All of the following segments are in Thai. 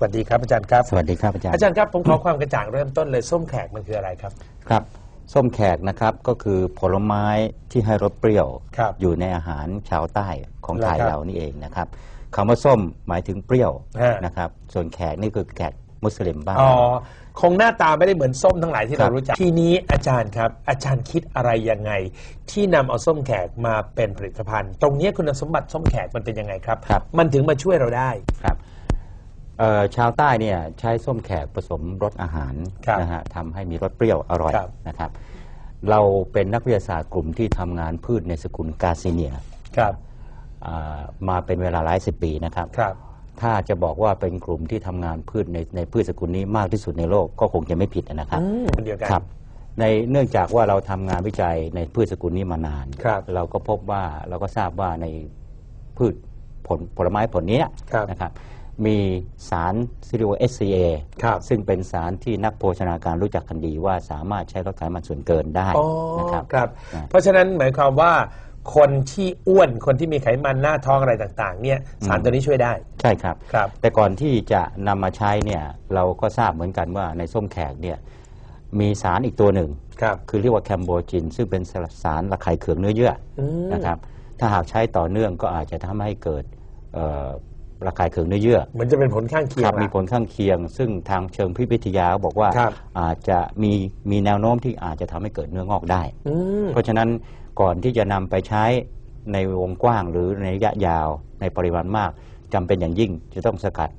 สวัสดีครับอาจารย์ครับ สวัสดีครับอาจารย์อาจารย์ครับผมขอความกระจ่างเริ่มต้นเลยส้มแขกมันคืออะไรครับ ครับ ส้มแขกนะครับก็คือผลไม้ที่ให้รสเปรี้ยว ครับอยู่ในอาหารชาวใต้ของไทยเหรอครับเรานี่เองนะครับคำว่าส้มหมายถึงเปรี้ยวฮะ นะครับ ส่วนแขกนี่คือแขกมุสลิมบ้านอ๋อเราคงหน้าตาไม่ได้เหมือนส้มทั้งหลายที่ครัเราบ รู้จักทีนี้อาจารย์ครับ อาจารย์คิดอะไรยังไง ที่นำเอาส้มแขกมาเป็นผลิตภัณฑ์ ตรงนี้คุณสมบัติส้มแขกมันเป็นยังไงครับ ครับ มันถึงมาช่วยเราได้ ครับ เอ่อชาวใต้เนี่ยใช้ส้มแขกผสมรสอาหารครับนะฮะทำให้มีรสเปรี้ยวอร่อยครับ นะครับ เราเป็นนักวิทยาศาสตร์กลุ่มที่ทำงานพืชในสกุลกาซิเนียครับอ่ามาเป็นเวลาหลายสิบปีนะครับ ครับ ถ้าจะบอกว่าเป็นกลุ่มที่ทำงานพืชในในพืชสกุลนี้มากที่สุดในโลกก็คงจะไม่ผิดนะครับอืมคนเดียวกัน ครับในเนื่องจากว่าเราทำงานวิจัยในพืชสกุลนี้มานาน ครับเราก็พบว่าเราก็ทราบว่าในพืชผลผลไม้ผลเนี้ยครับนะครับ มีสารซิลิโอ SCA ครับซึ่งเป็นสารที่นักโภชนาการรู้จักกันดีว่าสามารถใช้ลดไขมันส่วนเกินได้อ๋อนะครับ ครับ อ่า เพราะฉะนั้นหมายความว่า คนที่อ้วนคนที่มีไขมันหน้าท้องอะไรต่าง ๆ เนี่ยสารตัวนี้ช่วยได้ ใช่ครับ ครับ แต่ก่อนที่จะนำมาใช้เนี่ยเราก็ทราบเหมือนกันว่าในส้มแขกเนี่ยมีสารอีกตัวหนึ่ง ครับ คือเรียกว่าแคมโบจิน ซึ่งเป็นสารระคายเคืองเนื้อเยื่ออืมนะครับถ้าหากใช้ต่อเนื่องก็อาจจะทำให้เกิดเอ่อ ระคายเคืองเนื้อเยื่อเหมือนจะเป็นผลข้างเคียงครับละมีผลข้างเคียง ซึ่งทางเชิงพิษวิทยาบอกว่าครับอาจจะมีมีแนวโน้มที่อาจจะทำให้เกิดเนื้องอกได้อืมเพราะฉะนั้นก่อนที่จะนำไปใช้ในวงกว้างหรือในระยะยาวในปริมาณมากจำเป็นอย่างยิ่งจะต้องสกัด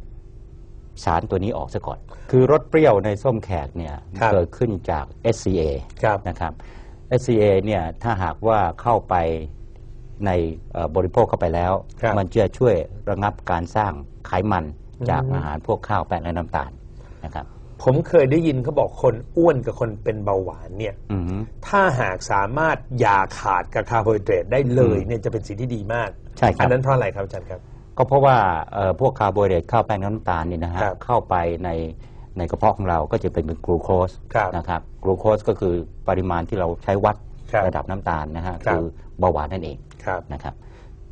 สารตัวนี้ออกซะก่อน คือรสเปรี้ยวในส้มแขกเนี่ยครับเกิดขึ้นจาก SCA ครับนะครับ SCA เนี่ยถ้าหากว่าเข้าไป ในเอ่อบริโภคเข้าไปแล้วครับมันจะช่วยระงับการสร้างไขมันจากอืมอาหารพวกข้าวแป้งและน้ำตาลนะครับผมเคยได้ยินเขาบอกคนอ้วนกับคนเป็นเบาหวานเนี่ยอือฮึถ้าหากสามารถอย่าขาดกับคาร์โบไฮเดรตได้เลยอืมเนี่ยจะเป็นสิ่งที่ดีมากใช่ครับอันนั้นเพราะอะไรครับอาจารย์ครับ ก็เพราะว่าเอ่อพวกคาร์โบไฮเดรตข้าวแป้งน้ำตาลนี่นะฮะครับเข้าไปในในกระเพาะของเราก็จะเป็นเป็นกลูโคสครับนะครับกลูโคสก็คือปริมาณที่เราใช้วัดค รับระดับน้ำตาลนะฮะครับคือเบาหวานนั่นเองครับนะครับ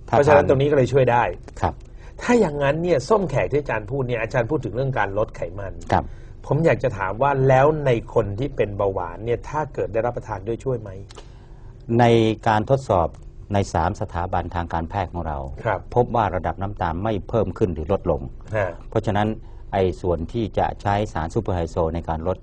เพราะฉะนั้นตรงนี้ก็เลยช่วยได้ครับ ถ้าอย่างนั้นเนี่ยส้มแขกที่อาจารย์พูดเนี่ยอาจารย์พูดถึงเรื่องการลดไขมันครับ ผมอยากจะถามว่าแล้วในคนที่เป็นเบาหวานเนี่ยถ้าเกิดได้รับประทานด้วยช่วยไหมในการทดสอบใน 3 สถาบันทางการแพทย์ของเราครับพบว่าระดับน้ำตาลไม่เพิ่มขึ้นหรือลดลงฮะเพราะฉะนั้นไอ้ส่วนที่จะใช้สารซูเปอร์ไฮโซในการลด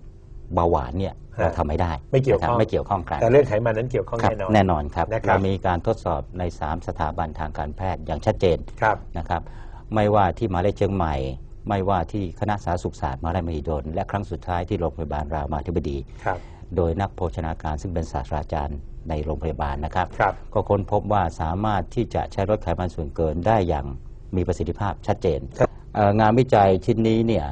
เบาหวานเนี่ยฮะเราทำไม่ได้ไม่เกี่ยวข้อง นะครับไม่เกี่ยวข้องกัน แต่เรื่องไขมันนั้นเกี่ยวข้องครับแน่นอน แน่นอนครับนะครับ เรามีการทดสอบใน 3 สถาบันทางการแพทย์อย่างชัดเจนครับ นะครับ ไม่ว่าที่มหาวิทยาลัยเชียงใหม่ ไม่ว่าที่คณะสาธารณสุขศาสตร์มหาวิทยาลัยมหิดล และครั้งสุดท้ายที่โรงพยาบาลรามาธิบดี ครับ โดยนักโภชนาการซึ่งเป็นศาสตราจารย์ในโรงพยาบาลนะครับ ครับ ก็ค้นพบว่าสามารถที่จะใช้ลดไขมันส่วนเกินได้อย่างมีประสิทธิภาพชัดเจนครับ เอ่องานวิจัยชิ้นนี้เนี่ย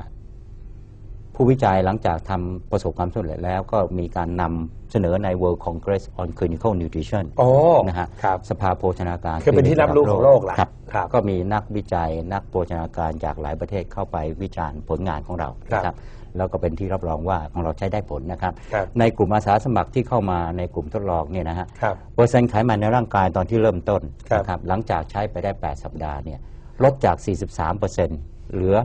ผู้วิจัยหลังจากทำประสบความสำเร็จแล้วก็มีการนำเสนอใน World Congress on Clinical Nutrition โอ้นะฮะครับ สภาโภชนาการคือเป็นที่รับรู้ของโลกล่ะครับครับ ก็มีนักวิจัยนักโภชนาการจากหลายประเทศเข้าไปวิจารณ์ผลงานของเราครับนะครับ แล้วก็เป็นที่รับรองว่าของเราใช้ได้ผลนะครับ ครับ ในกลุ่มอาสาสมัครที่เข้ามาในกลุ่มทดลองเนี่ยนะฮะ ครับ เปอร์เซ็นต์ไขมันในร่างกายตอนที่เริ่มต้นครับ นะครับหลังจากใช้ไปได้ 8 สัปดาห์เนี่ยลดจาก 43%เหลือ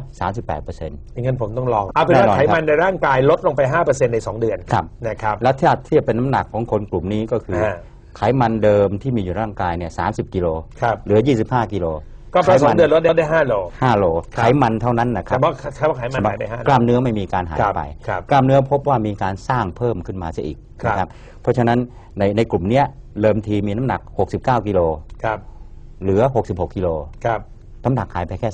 38%งั้นผมต้องลอง เอาเป็นว่าแน่นอนไขมันในร่างกายลดลงไป 5%ใน 2 เดือนครับนะครับ แล้วถ้าเทียบเป็นน้ำหนักของคนกลุ่มนี้ก็คืออ่าไขมันเดิมที่มีอยู่ในร่างกายเนี่ย30 กิโลครับเหลือ 25 กิโลก็แปลไขสอมังเดือนลดได้5โล5โลครับไขมันเท่านั้นนะคแต่รับว่าคำว่าไขมันหายไป5โลกล้ามเนื้อไม่มีการหายครับไปครับกล้ามเนื้อพบว่ามีการสร้างเพิ่มขึ้นมาซะอีกครับนะครับเพราะฉะนั้นในในกลุ่มเนี้ยเริ่มทีมีน้ำหนัก 69 กิโลครับเหลือ 66 กิโลครับ น้ำหนักหายไปแค่ ฮ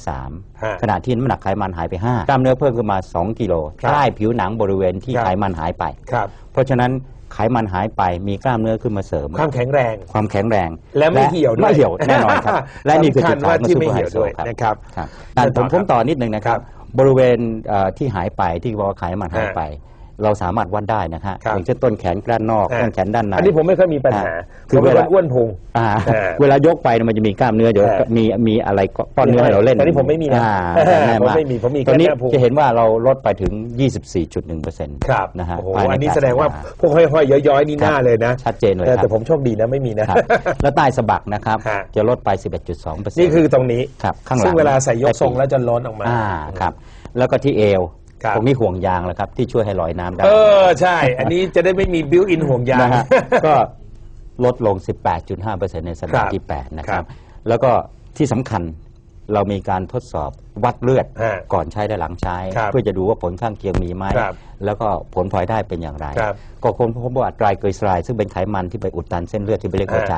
ะ3 ขณะที่น้ำหนักไขมันหายไป5กล้ามเนื้อเพิ่มขึ้นมา 2 กิโลครับใต้ผิวหนังบริเวณที่ครับ ไขมันหายไป ครับ เพราะฉะนั้นไขมันหายไปมีกล้ามเนื้อขึ้นมาเสริม ความแข็งแรง ความแข็งแรงและไม่เหี่ยวด้วยไม่เหี่ยวแน่นอนครับ และนี่คือจุดสำคัญขายว่าของที่ซูไม่เปอร์ไฮเหี่ยวโซด้วยครับนะครับครับแต่ผมต่อครับผมต่อนิดนึงนะครัครับบบริเวณเอ่อที่หายไปที่บอกว่าไขมันหายไป เราสามารถวัดได้นะฮะครับอย่างเช่นต้นแขนด้านนอกอ่าต้นแขนด้านในอันนี้ผมไม่ค่อยมีปัญหาอ่าคืคืออเป็นเวคลานอ้วนพุงอ่าอ่าเวลายกไปเนี่ยมันจะมีกล้ามเนื้อเดี๋ยวอ่ามีมีอะไรก้อนเนื้อให้เราเล่นแต่นี่ผมไม่มีนะอ่าผมไม่มีผมมีแค่ตอนนี้หน้าพุงจะเห็นว่าเราลดไปถึง 24.1%ครับนะฮะโอ้โหภายใอันนี้การแสดงว่าทำงนพวกห้อยๆย้อยๆนี่หน้าเลยนะชัดเจนเลยออครัแต่บผมโชคดีนะไม่มีนะครับแล้วใต้สะบักนะครับฮะจะลดไป 11.2%นี่คือตรงนี้ครับข้างหลังซึ่งเวลาใส่ยกทรงแล้วจะล้นออกมาอ่าครับแล้วก็ที่เอว ครับ ตรงนี้ห่วงยางแหละครับ ที่ช่วยให้ลอยน้ำได้เออใช่ อันนี้จะได้ไม่มีบิวอินห่วงยาง นะฮะก็ลดลง 18.5%ในสัปดาครัห์บที่ 8 นะคครัรับบแล้วก็ที่สำคัญเรามีการทดสอบวัดเลือดฮะก่อนใช้และหลังใช้ ครับเพื่อจะดูว่าผลข้างเคียงมีไหมครับแล้วก็ผลพลอยได้เป็นอย่างไร ครับก็คนพบว่าไตรเกลีเซอไรด์ซึ่งเป็นไขมันที่ไปอุดตันเส้นเลือดที่ไปเลี้ยงหัวฮะใจ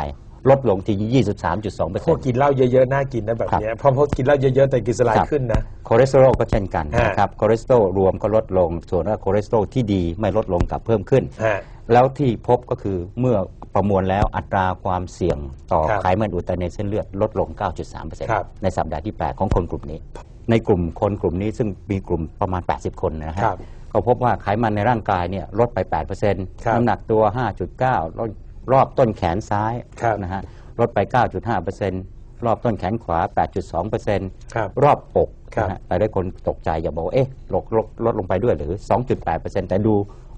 ลดลงที่23.2%พวกกินเหล้าเยอะๆน่ากินนะแบบเนี้ยเพราะพวกกินเหล้าเยอะๆแต่กินสลายครับขึ้นนะ คอเลสเตอรอลก็เช่นกันฮะ นะครับคอเลสเตอรอลรวมก็ลดลง ส่วนว่าคอเลสเตอรอลที่ดีไม่ลดลงกลับเพิ่มขึ้น ฮะ แล้วที่พบก็คือเมื่อประมวลแล้วอัตราความเสี่ยงต่อครับไขมันอุดตันในเส้นเลือดลดลง ครับ 9.3%ในสัปดาห์ที่ 8 ของคนกลุ่มนี้ ในกลุ่มคนกลุ่มนี้ซึ่งมีกลุ่มประมาณ 80 คนนะฮะ ครับ ก็พบว่าไขมันในร่างกายเนี่ยลดไปครับ8%น้ำหนักตัว 5.9รอบ รอบต้นแขนซ้ายครับนะฮะลดไป 9.5%รอบต้นแขนขวา 8.2%ครับรอบอกครับนะฮะแต่ได้คนตกใจอย่าบอกว่าเอ๊ะลดลดลดลงไปด้วยหรือ 2.8%แต่ดู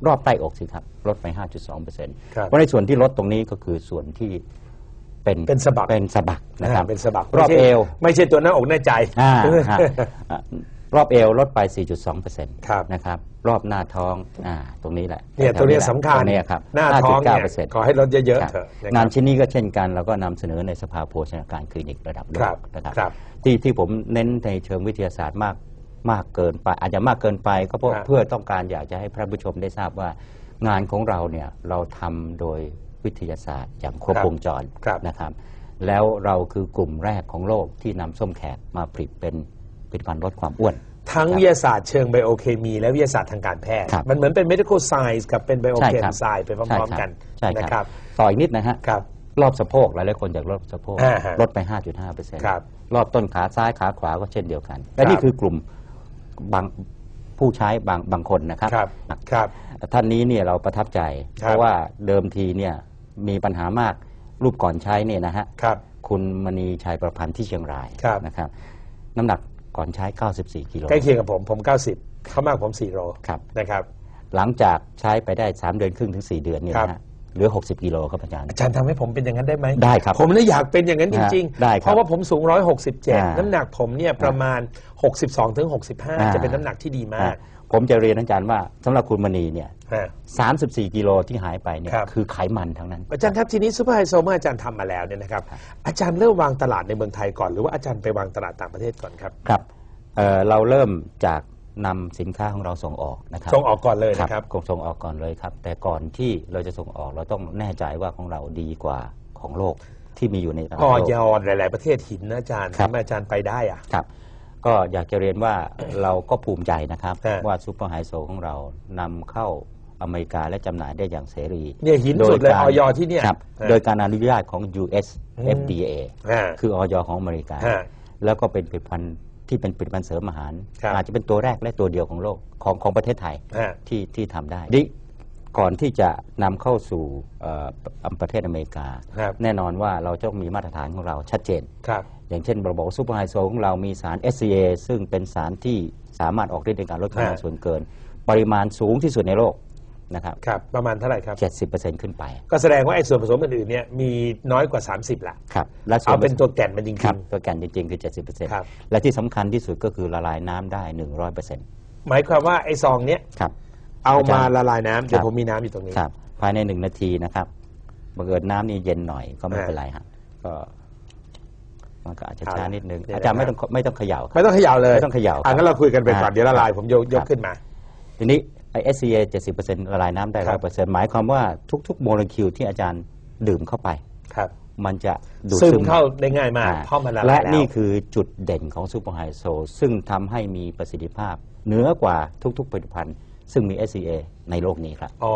รอบใต้อกสิครับ ลดไป 5.2%ครับเพราะในส่วนที่ลดตรงนี้ก็คือส่วนที่เป็นเป็นสะบักเป็นสะบักนะครับเป็นสะบักรอบไม่ใช่เอว ไม่ใช่ตัวหน้าอกหน้าใจอ่าฮะอะ รอบเอวลดไป 4.2%ครับ นะครับรอบหน้าท้องอ่าตรงนี้แหละเนี่ยตัวเนี้ยสำคัญตัวเนี้ยครับหน้าท้องเนี่ย5.9%ขอให้ลดเยอะครับๆเถอะะครับงานชิ้นนี้ก็เช่นกันเราก็นำเสนอในสภาโภชนาการคลินิกระดับโลครักบนะครับครับ ที่ที่ผมเน้นในเชิงวิทยาศาสตร์มากมากเกินไป อาจจะมากเกินไปก็เพราะครับ เพื่อต้องการอยากจะให้พระผู้ชมได้ทราบว่า งานของเราเนี่ยเราทำโดยวิทยาศาสตร์อย่างครบครับวงจรครับ นะครับ แล้วเราคือกลุ่มแรกของโลกที่นำส้มแขกมาผลิตเป็น ผลิตภัณฑ์ลดความอ้วน ทั้งวิทยาศาสตร์เชิงไบโอเคมี และวิทยาศาสตร์ทางการแพทย์ ครับมันเหมือนเป็น medical science กับเป็นใช่ biochem ครับ science ไปพร้อมๆกันใช่นะคครัรับบต่ออีกนิดนะฮะครับ รอบสะโพกหลายๆคนอยากลดสะโพกอ่าฮะลดไป 5.5%ครับรอบต้นขาซ้ายขาขวาก็เช่นเดียวกัน และนี่คือกลุ่มบางผู้ใช้บางบางคนนะครับครับครับ ท่านนี้เนี่ยเราประทับใจ ครับ เพราะว่าเดิมทีเนี่ยมีปัญหามากรูปก่อนใช้เนี่ยนะฮะ ครับ คุณมณีชัยประพันธ์ที่เชียงรายครับนะครับ น้ำหนัก ก่อนใช้ 94 กิโล ใกล้เคียงกับผม ผม 90 เขามากผม4โลครับ นะครับ หลังจากใช้ไปได้ 3 เดือนครึ่งถึง 4 เดือนเนี่ยครับนะฮะเหลือ 60 กิโลครับอาจารย์ อาจารย์ทำให้ผมเป็นอย่างนั้นได้ไหมได้ครับ ผมเลยอยากเป็นอย่างนั้นจริงฮะได้ครับเพราะว่าผมสูงอ่า167 น้ำหนักผมเนี่ยประมาณ 62ถึงอ่า65 จะเป็นน้ำหนักที่ดีมากอะ ผมจะเรียนอาจารย์ว่าสำหรับคุณมณีเนี่ยฮะ34กิโลที่หายไปเนี่ยครับคือไขมันทั้งนั้น อาจารย์ครับทีนี้ซูเปอร์ไฮโซเมื่ออาจารย์ทำมาแล้วเนี่ยนะครับ อาจารย์เริ่มวางตลาดในเมืองไทยก่อน หรือว่าอาจารย์ไปวางตลาดต่างประเทศก่อนครับ ครับเอ่อเราเริ่มจากนำสินค้าของเราส่งออกนะครับ ส่งออกก่อนเลยนะครับคงส่งออกก่อนเลยครับ แต่ก่อนที่เราจะส่งออกเราต้องแน่ใจว่าของเราดีกว่าของโลกที่มีอยู่ในตลาดออโลกยอหลาย ๆประเทศหินนะอาจารย์ครับทำไมอาจารย์ไปได้อะครับ ก็อยากจะเรียนว่าเราก็ภูมิใจนะครับ ฮะ ว่าซูเปอร์ไฮโซของเรานำเข้าอเมริกาและจำหน่ายได้อย่างเสรีเนี่ยหินสุดเลยโกาออยที่เนี่ยครับฮะ โดยการอนุญาตของ US อืม FDA ฮะ คือออยของอเมริกา ฮะแล้วก็เป็นผลิตภัณฑ์ที่เป็นผลิตภัณฑ์เสริมอาหาร ครับ อาจจะเป็นตัวแรกและตัวเดียวของโลกของของประเทศไทย ฮะ ที่ที่ทำได้ดิก่อนที่จะนำเข้าสู่เอ่อประเทศอเมริกา ครับ แน่นอนว่าเราต้องมีมาตรฐานของเราชัดเจน ครับ อย่างเช่นเราบอกว่าซูเปอร์ไฮโซของเรามีสาร SCA ซึ่งเป็นสารที่สามารถออกฤทธิ์ในการลดไขมันฮะส่วนเกิน ปริมาณสูงที่สุดในโลกนะครับครับประมาณเท่าไหร่ครับ 70%ขึ้นไป ก็แสดงว่าไอ้ส่วนผสมอื่นๆเนี่ยมีน้อยกว่า 30ละครับและส่เอานเป็นตัวแก่นมันจริงครับตัวแกนจริงๆ คือครับ70%และที่สำคัญที่สุดก็คือละลายน้ำได้ 100%ๆหมายความว่าไอ้ซองเนี้ยครับเอาอาจารมาย์ละลายน้ำเดี๋ยครัวบผมมีน้ำอยู่ตรงนี้ครับภายในหนึ่งนาทีนะครับบังเอิญน้ำนี่เย็นหน่อยก็ไม่อ่าเป็นไรฮะก็ มันก็อาจจะเอาช้าละนิดนึงเดี๋ยวอาจารย์นะไม่ต้องไม่ต้องเขย่าครับไม่ต้องเขย่าเลยไม่ต้องเขย่าอะงั้นเราคุยกันไปก่อนอ่าเดี๋ยวละลายผมยกยกครับขึ้นมา ทีนี้ไอ SCA 70%ละลายน้ำได้ครัร้อบยเปอร์เซ็นต์หมายความว่าทุก ๆ โมเลกุลที่อาจารย์ดื่มเข้าไปครับมันจะดูดซึซึมมเข้าได้ง่ายมากอ่าเพราะมันละลายและแล้วนี่คือจุดเด่นของซูเปอร์ไฮโซซึ่งทำให้มีประสิทธิภาพเหนือกว่าทุกๆผลิตภัณฑ์ซึ่งมี SCA ในโลกนี้ครับ อ๋อ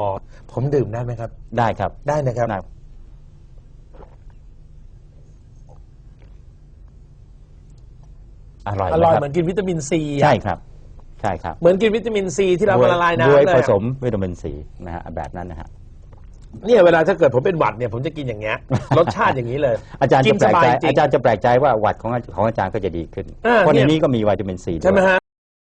ผมดื่มได้ไหมครับ ได้ครับ ได้นะครับ ได้ อร่อยอร่อยนะคบเหมือนกินวิตามินซีะใช่ครับใช่ครับ เหมือนกินวิตามินซีที่เราบวมายละลายน้ำบวยเลยผอะสมวิตามินซีนะฮะแบบนั้นนะฮะเนี่ยเวลาถ้าเกิดผมเป็นหวัดเนี่ยผมจะกินอย่างเงี้ยรสชาติอย่างนี้เลย อาจารย์กิจะนแปสลกบายใจจริงอาจารย์จะแปลกใจว่าหวัดของอาของอาจารย์ก็จะดีขึ้นอ่าเพราะในเนี่ยนี้ก็มีวิตามินซีด้วยใช่ไหมฮะ